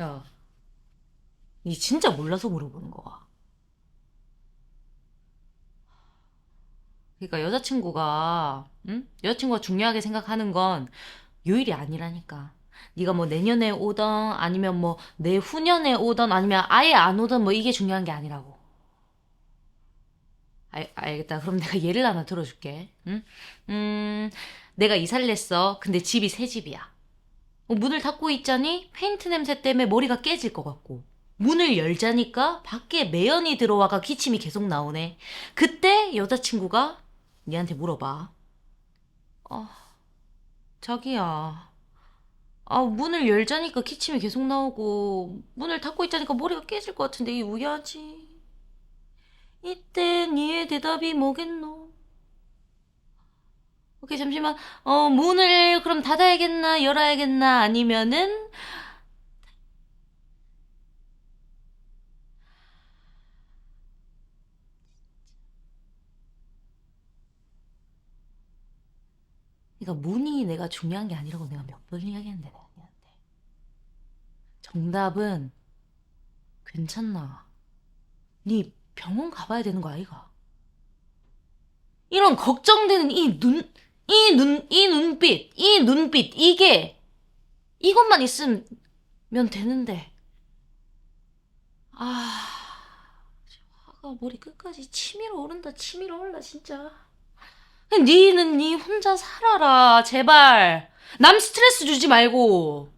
야, 니 진짜 몰라서 물어보는 거야. 그러니까 여자친구가, 응? 여자친구가 중요하게 생각하는 건 요일이 아니라니까. 네가 뭐 내년에 오던 아니면 뭐 내후년에 오던 아니면 아예 안 오던 뭐 이게 중요한 게 아니라고. 알, 알겠다. 그럼 내가 예를 하나 들어줄게. 응? 음, 내가 이사를 했어. 근데 집이 새 집이야. 어, 문을 닫고 있자니 페인트 냄새 때문에 머리가 깨질 것 같고 문을 열자니까 밖에 매연이 들어와가 기침이 계속 나오네. 그때 여자친구가 니한테 물어봐. 어, 자기야. 아, 문을 열자니까 기침이 계속 나오고 문을 닫고 있자니까 머리가 깨질 것 같은데 이 우야지. 이때 니의 대답이 뭐겠노? 오케이, 잠시만. 어, 문을 그럼 닫아야겠나, 열어야겠나, 아니면은, 그러니까 문이 내가 중요한 게 아니라고 내가 몇 번 이야기했는데, 내가 니한테. 정답은, 괜찮나. 니 병원 가봐야 되는 거 아이가? 이런 걱정되는 이 눈, 이 눈, 이 눈빛, 이 눈빛, 이게, 이것만 있으면 되는데. 아, 화가 머리 끝까지 치밀어 오른다, 치밀어 올라, 진짜. 니는 니 혼자 살아라, 제발. 남 스트레스 주지 말고.